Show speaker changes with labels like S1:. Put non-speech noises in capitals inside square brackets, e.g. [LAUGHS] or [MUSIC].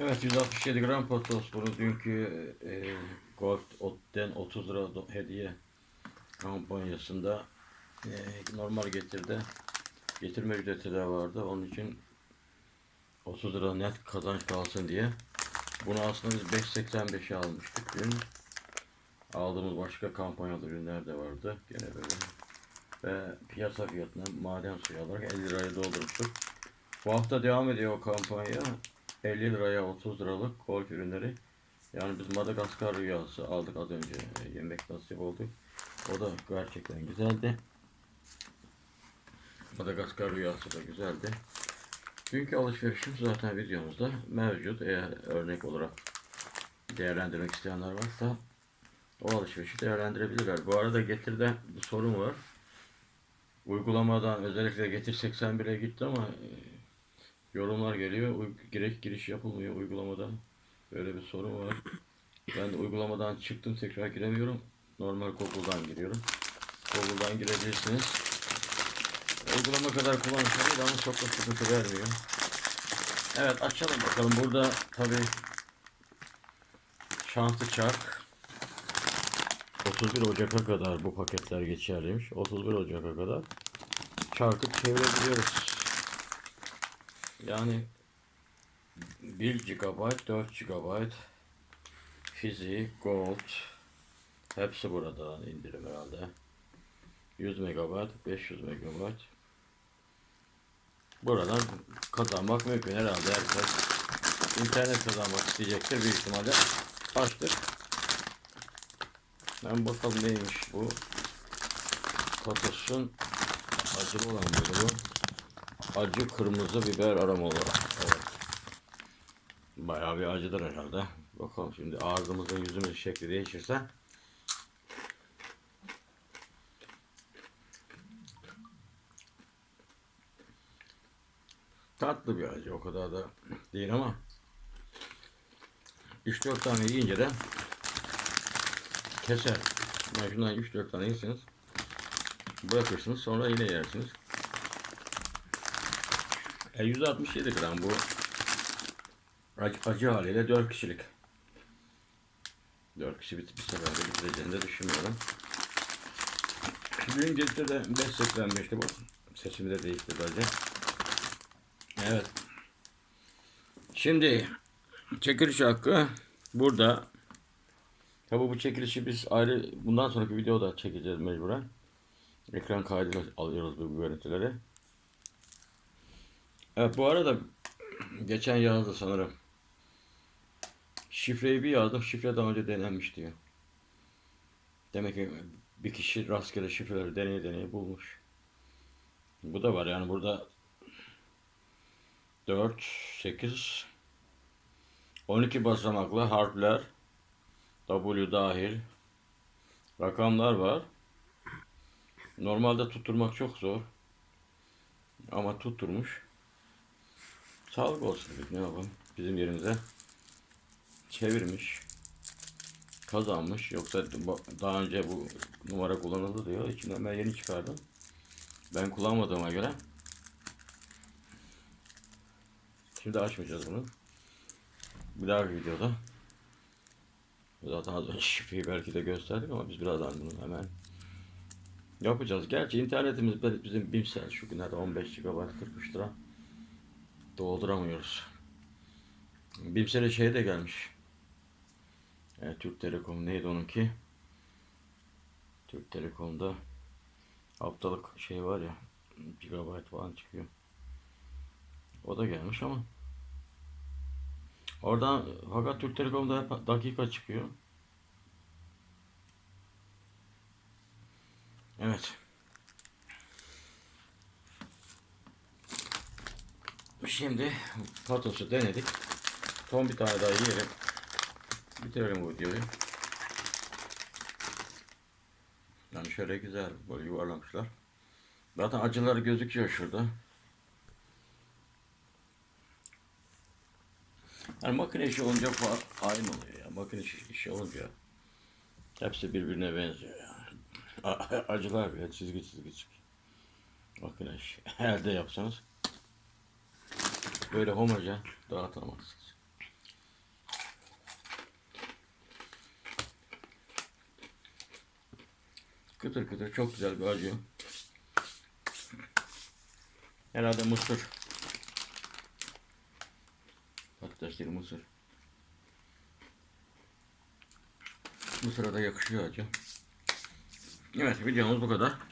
S1: Evet 167 gram patos bunu dünkü e, Gold'den 30 lira hediye kampanyasında e, normal getirdi. Getirme ücreti de vardı. Onun için 30 lira net kazanç kalsın diye. Bunu aslında biz 5.85'e almıştık dün. Aldığımız başka kampanyalı ürünler de vardı. Gene böyle. Ve piyasa fiyatına maden suyu alarak 50 liraya doldurmuştuk. Bu hafta devam ediyor o kampanya. 50 liraya 30 liralık golf ürünleri. Yani biz Madagaskar rüyası aldık az önce. E, Yemek nasip oldu. O da gerçekten güzeldi. Madagaskar rüyası da güzeldi. Dünkü alışverişim zaten videomuzda mevcut. Eğer örnek olarak değerlendirmek isteyenler varsa o alışverişi değerlendirebilirler. Bu arada Getir'de bir sorun var. Uygulamadan özellikle Getir 81'e gitti ama e, yorumlar geliyor. Giriş, giriş yapılmıyor uygulamada. Böyle bir sorun var. Ben de uygulamadan çıktım tekrar giremiyorum. Normal Google'dan giriyorum. Google'dan girebilirsiniz. Uygulama kadar değil ama çok da sıkıntı vermiyor. Evet açalım bakalım. Burada tabi şanslı çark 31 Ocak'a kadar bu paketler geçerliymiş. 31 Ocak'a kadar çarkı çevirebiliyoruz. Yani 1 GB, 4 GB Fizi, Gold hepsi burada indirim herhalde. 100 MB, 500 MB. Buradan kazanmak mümkün herhalde herkes internet kazanmak isteyecektir büyük ihtimalle. Açtık. Ben bakalım neymiş bu. Patatesin acılı olan böyle bu. Acı kırmızı biber aromalı. Evet. Bayağı bir acıdır herhalde. Bakalım şimdi ağzımızın yüzümüzün şekli değişirse. Tatlı bir acı o kadar da değil ama 3-4 tane yiyince de keser. Yani şundan 3-4 tane yersiniz. Bırakırsınız sonra yine yersiniz. E, 167 gram bu. Acı, acı haliyle 4 kişilik. 4 kişi bir, bir seferde bitireceğini de düşünmüyorum. Dün gece de 5.85'ti bu. Seçimi de değiştirdi acı. Evet. Şimdi çekiliş hakkı burada. Tabi bu çekilişi biz ayrı bundan sonraki videoda çekeceğiz mecburen. Ekran kaydıyla alıyoruz bu görüntüleri. Evet bu arada geçen yazdı sanırım. Şifreyi bir yazdım. Şifre daha önce denenmiş diyor. Demek ki bir kişi rastgele şifreleri deneye deneye bulmuş. Bu da var yani burada 4, 8, 12 basamaklı harfler, W dahil rakamlar var. Normalde tutturmak çok zor. Ama tutturmuş. Sağlık olsun dedik, ne yapalım. Bizim yerimize çevirmiş. Kazanmış. Yoksa daha önce bu numara kullanıldı diyor. İçinden ben yeni çıkardım. Ben kullanmadığıma göre Şimdi açmayacağız bunu. Bir dahaki videoda. Zaten az önce şifreyi belki de gösterdik ama biz birazdan bunu hemen yapacağız. Gerçi internetimiz bizim BİMSEL şu günlerde 15 GB 43 lira dolduramıyoruz. BİMSEL'e şey de gelmiş. E, Türk Telekom neydi onunki? Türk Telekom'da haftalık şey var ya gigabyte falan çıkıyor. O da gelmiş ama oradan fakat Türk Telekom'da hep dakika çıkıyor. Evet. Şimdi patosu denedik. Son bir tane daha yiyelim. Bitirelim bu videoyu. Yani şöyle güzel böyle yuvarlamışlar. Zaten acıları gözüküyor şurada. Yani makine işi olunca aynı oluyor ya. Makine işi, işi olunca hepsi birbirine benziyor yani. A- [LAUGHS] Acılar bile çizgi çizgi çizgi. Makine işi. [LAUGHS] Elde yapsanız böyle homojen dağıtamazsınız. Kıtır kıtır çok güzel bir acı. Herhalde mısır. Patates değil mısır. Mısır'a da yakışıyor acı. Evet videomuz bu kadar.